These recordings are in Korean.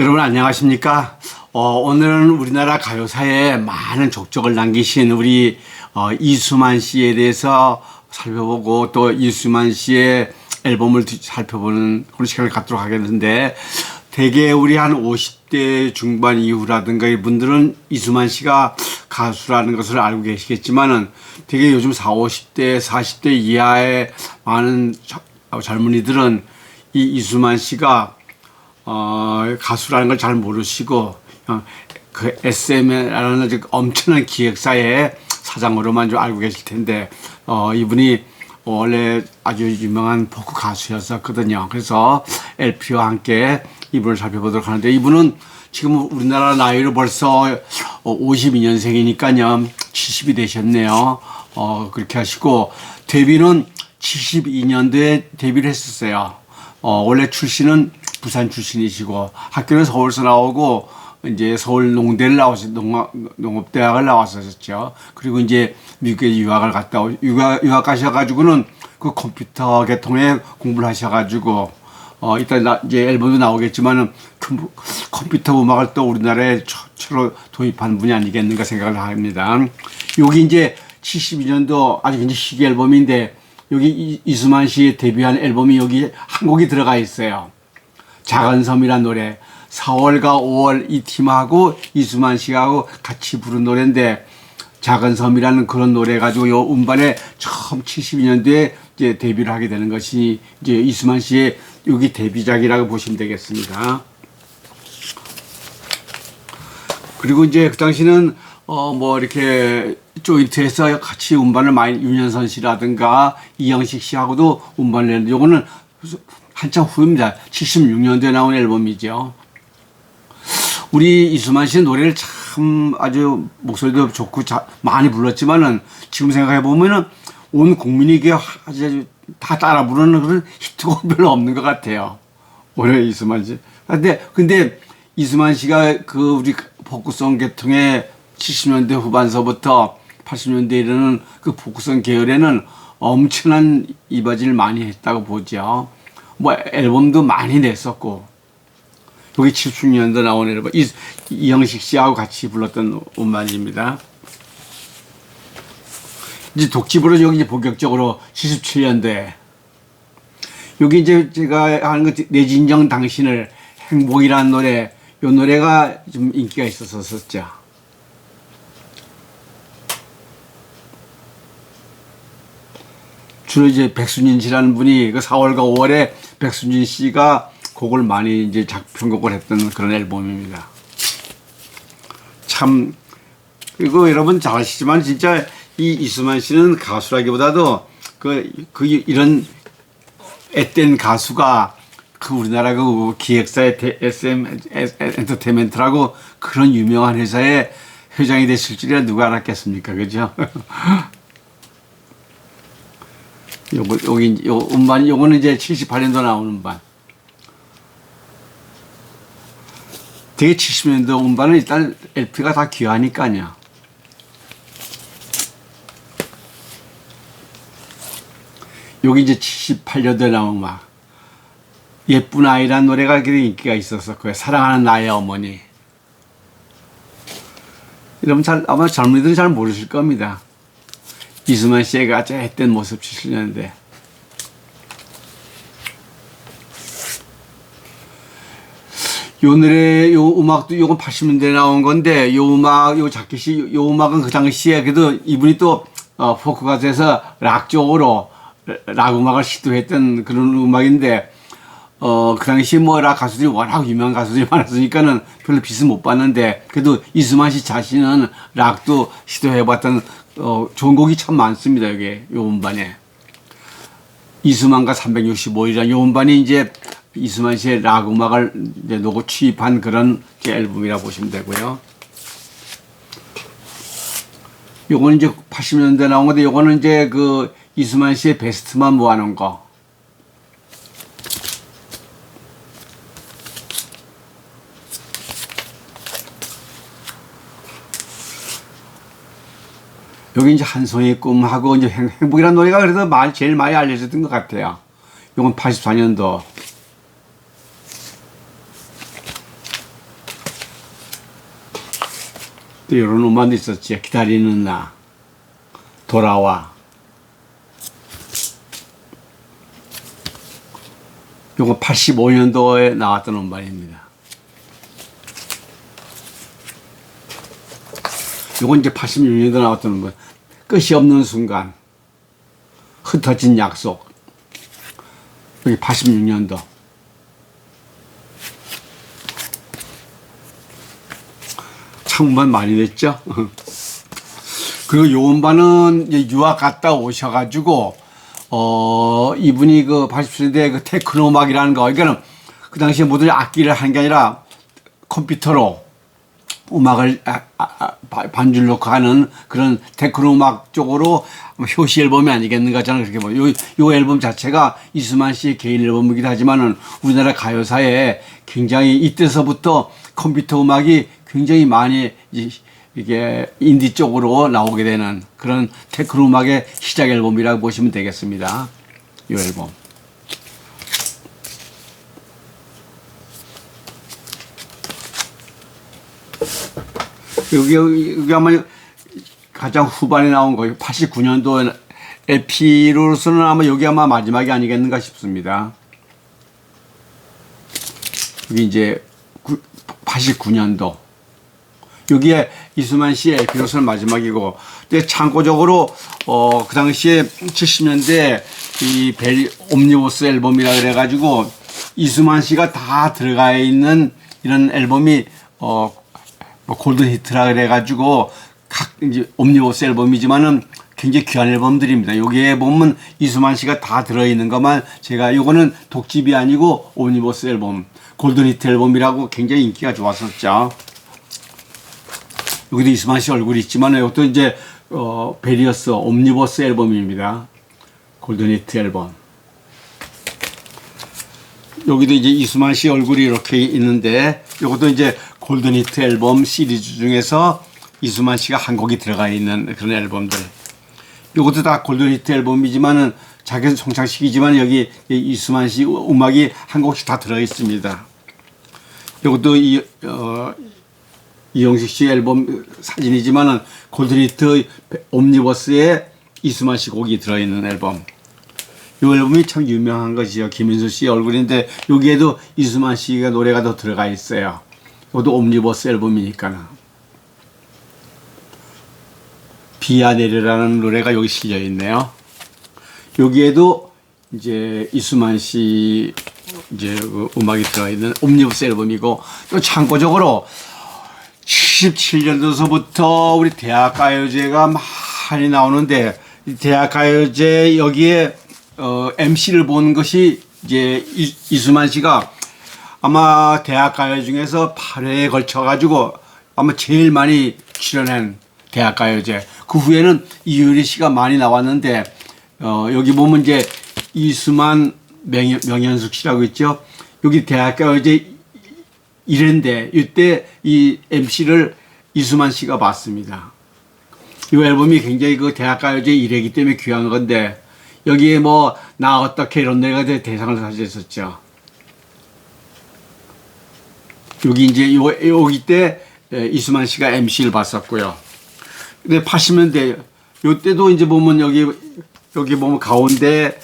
여러분 안녕하십니까? 어, 오늘은 우리나라 가요사에 많은 족적을 남기신 우리 어, 이수만 씨에 대해서 살펴보고 또 이수만 씨의 앨범을 뒤- 살펴보는 그런 시간을 갖도록 하겠는데 대개 우리 한 50대 중반 이후라든가 이분들은 이수만 씨가 가수라는 것을 알고 계시겠지만은 되게 요즘 40, 50대, 40대 이하의 많은 저- 젊은이들은 이 이수만 씨가 어, 가수라는 걸 잘 모르시고 어, 그 SM이라는 아주 엄청난 기획사의 사장으로만 좀 알고 계실 텐데 어, 이분이 원래 아주 유명한 포크 가수였었거든요. 그래서 LP와 함께 이분을 살펴보도록 하는데 이분은 지금 우리나라 나이로 벌써 52년생이니까요. 70이 되셨네요. 어, 그렇게 하시고 데뷔는 72년도에 데뷔를 했었어요. 어, 원래 출신은 부산 출신이시고 학교는 서울서 나오고 이제 서울 농대를 나오시 농업, 농업 대학을 나왔었죠. 그리고 이제 미국에 유학을 갔다 오, 유학, 유학 가셔가지고는 그 컴퓨터 계통에 공부를 하셔가지고 어, 이따 나, 이제 앨범도 나오겠지만은 컴- 컴퓨터 음악을 또 우리나라에 최초로 도입한 분이 아니겠는가 생각을 합니다. 여기 이제 72년도 아주 굉장히 희귀 앨범인데 여기 이- 이수만 씨 데뷔한 앨범이 여기 한 곡이 들어가 있어요. 작은 섬이란 노래 4월과 5월 이 팀하고 이수만 씨하고 같이 부른 노래인데 작은 섬이라는 그런 노래 가지고 요 음반에 처음 72년도에 이제 데뷔를 하게 되는 것이 이제 이수만 씨의 여기 데뷔작이라고 보시면 되겠습니다. 그리고 이제 그 당시는 어 뭐 이렇게 조인트에서 같이 음반을 많이 윤현선 씨라든가 이영식 씨하고도 음반을 냈는데 요거는 한참 후입니다. 76년도에 나온 앨범이죠. 우리 이수만 씨는 노래를 참 아주 목소리도 좋고 자, 많이 불렀지만은 지금 생각해 보면은 온 국민이 이게 아주 다 따라 부르는 그런 히트곡 별로 없는 것 같아요. 올해 이수만 씨. 근데 근데 이수만 씨가 그 우리 포크송 계통의 70년대 후반서부터 80년대 이르는 그 포크송 계열에는 엄청난 이바지를 많이 했다고 보죠. 뭐 앨범도 많이 냈었고 여기 70년도 나온 앨범 이, 이영식 씨하고 같이 불렀던 음반입니다. 이제 독집으로 여기 이제 본격적으로 77년도에 여기 이제 제가 하는 것 내 진정 당신을 행복이라는 노래 이 노래가 좀 인기가 있었었죠. 주로 이제 백순진 씨라는 분이 그 4월과 5월에 백순진 씨가 곡을 많이 이제 작편곡을 했던 그런 앨범입니다. 참 그리고 여러분 잘 아시지만 진짜 이 이수만 씨는 가수라기보다도 그, 그 이런 앳된 가수가 그 우리나라 그 기획사의 대- SM 엔터테인먼트라고 그런 유명한 회사의 회장이 됐을 줄이야 누가 알았겠습니까 그죠? 요거 여기 요 음반 요거는 이제 78년도 나온 음반. 되게 70년도 음반은 일단 LP가 다 귀하니까요. 여기 이제 78년도에 나온 음악. 예쁜 아이란 노래가 굉장히 인기가 있었었고요. 사랑하는 나의 어머니. 여러분 잘 아마 젊은이들은 잘 모르실 겁니다. 이수만 씨가 아주 했던 모습 70년대. 요 노래, 요 음악도 요건 80년대에 나온 건데, 요 음악, 요 자켓이, 요 음악은 그 당시에 그래도 이분이 또, 어, 포크 가수에서 락 쪽으로 락 음악을 시도했던 그런 음악인데, 어, 그 당시 뭐 락 가수들이 워낙 유명한 가수들이 많았으니까는 별로 빛을 못 봤는데, 그래도 이수만 씨 자신은 락도 시도해봤던, 어, 좋은 곡이 참 많습니다, 여기, 요 음반에. 이수만과 365일이라는 요 음반이 이제 이수만 씨의 락 음악을 이제 놓고 취입한 그런 앨범이라 보시면 되고요. 요거는 이제 80년대 나온 건데 요거는 이제 그 이수만 씨의 베스트만 모아놓은 거. 여기 이제 한송이 꿈하고 이제 행복이라는 노래가 그래도 많이, 제일 많이 알려졌던 것 같아요. 이건 84년도. 또 이런 음반도 있었지. 기다리는 나. 돌아와. 이거 85년도에 나왔던 음반입니다. 요건 이제 86년도에 나왔던 음반. 끝이 없는 순간. 흩어진 약속. 여기 86년도. 참 음반 많이 됐죠? 그리고 요 음반은 이제 유학 갔다 오셔가지고, 어, 이분이 그 80세대 그 테크노 음악이라는 거, 그러니까는 그 당시에 모든 악기를 한 게 아니라 컴퓨터로 음악을 아, 아, 아, 바- 반줄 넣고 하는 그런 테크노 음악 쪽으로 뭐 효시 앨범이 아니겠는가 저는 그렇게 봐요. 요, 요 앨범 자체가 이수만 씨의 개인 앨범이기도 하지만은 우리나라 가요사에 굉장히 이때서부터 컴퓨터 음악이 굉장히 많이 이- 이게 인디 쪽으로 나오게 되는 그런 테크노 음악의 시작 앨범이라고 보시면 되겠습니다. 이 앨범. 여기, 여기 아마 가장 후반에 나온 거예요. 89년도 LP로서는 아마 여기 아마 마지막이 아니겠는가 싶습니다. 여기 이제 89년도. 여기에 이수만 씨의 LP로서는 마지막이고, 근데 참고적으로, 어, 그 당시에 70년대 이 벨, 옴니버스 앨범이라 그래가지고, 이수만 씨가 다 들어가 있는 이런 앨범이, 어, 뭐 골든 히트라 그래가지고 각 이제 옴니버스 앨범이지만은 굉장히 귀한 앨범들입니다. 여기에 보면 이수만 씨가 다 들어있는 것만 제가 요거는 독집이 아니고 옴니버스 앨범 골든 히트 앨범이라고 굉장히 인기가 좋았었죠. 여기도 이수만 씨 얼굴이 있지만 이것도 이제 어 베리어스 옴니버스 앨범입니다. 골든 히트 앨범. 여기도 이제 이수만 씨 얼굴이 이렇게 있는데 이것도 이제 골든 히트 앨범 시리즈 중에서 이수만 씨가 한 곡이 들어가 있는 그런 앨범들. 이것도 다 골든 히트 앨범이지만은 자기는 송창식이지만 여기 이 이수만 씨 음악이 한 곡씩 다 들어 있습니다. 이것도 이, 어, 이영식 씨 앨범 사진이지만은 골든 히트 옴니버스에 이수만 씨 곡이 들어 있는 앨범. 이 앨범이 참 유명한 것이요. 김인수 씨 얼굴인데 여기에도 이수만 씨가 노래가 더 들어가 있어요. 이것도 옴니버스 앨범이니까. 비야 내려라는 노래가 여기 실려 있네요. 여기에도 이제 이수만 씨 이제 그 음악이 들어가 있는 옴니버스 앨범이고 또 참고적으로 77년도서부터 우리 대학 가요제가 많이 나오는데 이 대학 가요제 여기에 어, MC를 본 것이 이제 이, 이수만 씨가 아마 대학 가요 중에서 8회에 걸쳐 가지고 아마 제일 많이 출연한 대학 가요제 그 후에는 이효리 씨가 많이 나왔는데 어, 여기 보면 이제 이수만 명, 명현숙 씨라고 있죠 여기 대학 가요제 1회인데 이때 이 MC를 이수만 씨가 봤습니다. 이 앨범이 굉장히 그 대학 가요제 1회이기 때문에 귀한 건데 여기에 뭐 나 어떻게 이런 대- 대상을 차지했었죠. 여기 이제 요, 여기 때 에, 이수만 씨가 MC를 봤었고요. 근데 80년대 요때도 이제 보면 여기 여기 보면 가운데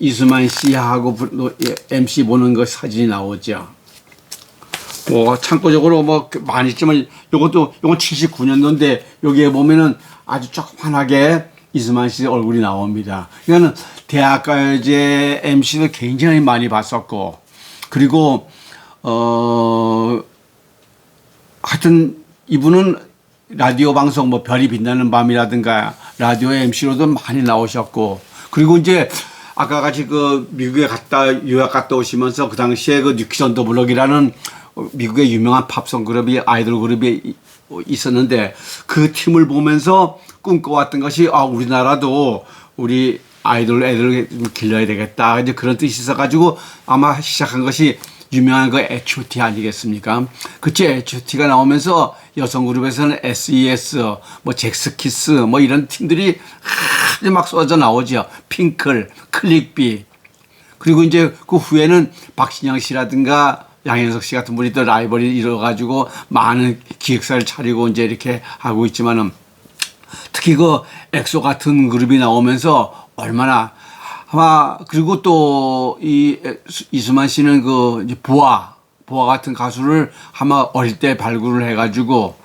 이수만 씨하고 부- 노- 예, MC 보는 거 사진이 나오죠. 뭐 참고적으로 뭐 많이 있지만 요것도 요건 79년도인데 여기에 보면은 아주 조그만하게 이수만 씨 얼굴이 나옵니다. 그러니까는 대학가요제 MC를 굉장히 많이 봤었고 그리고 어 하여튼 이분은 라디오 방송 뭐 별이 빛나는 밤이라든가 라디오 MC로도 많이 나오셨고 그리고 이제 아까 같이 그 미국에 갔다 유학 갔다 오시면서 그 당시에 그 뉴키전 더 블럭이라는 미국의 유명한 팝송 그룹이 아이돌 그룹이 이- 있었는데 그 팀을 보면서 꿈꿔왔던 것이 아 우리나라도 우리 아이돌 애들을 좀 길러야 되겠다 이제 그런 뜻이 있어가지고 아마 시작한 것이 유명한 그 H.O.T 아니겠습니까? 그치 H.O.T가 나오면서 여성 그룹에서는 S.E.S, 뭐 잭스키스 뭐 이런 팀들이 아주 막 쏟아져 나오죠. 핑클, 클릭비 그리고 이제 그 후에는 박신영 씨라든가 양현석 씨 같은 분이 또 라이벌이 이뤄가지고 많은 기획사를 차리고 이제 이렇게 하고 있지만은 특히 그 엑소 같은 그룹이 나오면서 얼마나 아마 그리고 또 이 이수만 씨는 그 보아 보아 같은 가수를 아마 어릴 때 발굴을 해가지고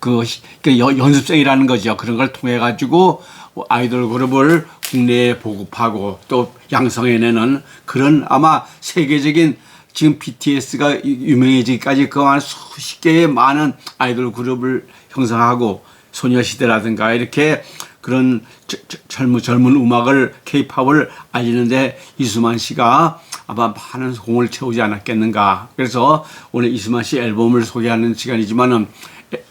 그, 히- 그 여- 연습생이라는 거죠. 그런 걸 통해 가지고 아이돌 그룹을 국내에 보급하고 또 양성해내는 그런 아마 세계적인 지금 BTS가 유명해지기까지 그만 수십 개의 많은 아이돌 그룹을 형성하고 소녀시대라든가 이렇게 그런 젊은 젊은 음악을 케이팝을 알리는데 이수만 씨가 아마 많은 공을 채우지 않았겠는가. 그래서 오늘 이수만 씨 앨범을 소개하는 시간이지만은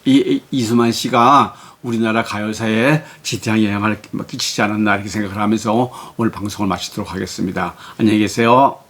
이, 이- 이수만 씨가 우리나라 가요사에 지대한 영향을 끼치지 않았나 이렇게 생각을 하면서 오늘 방송을 마치도록 하겠습니다. 안녕히 계세요.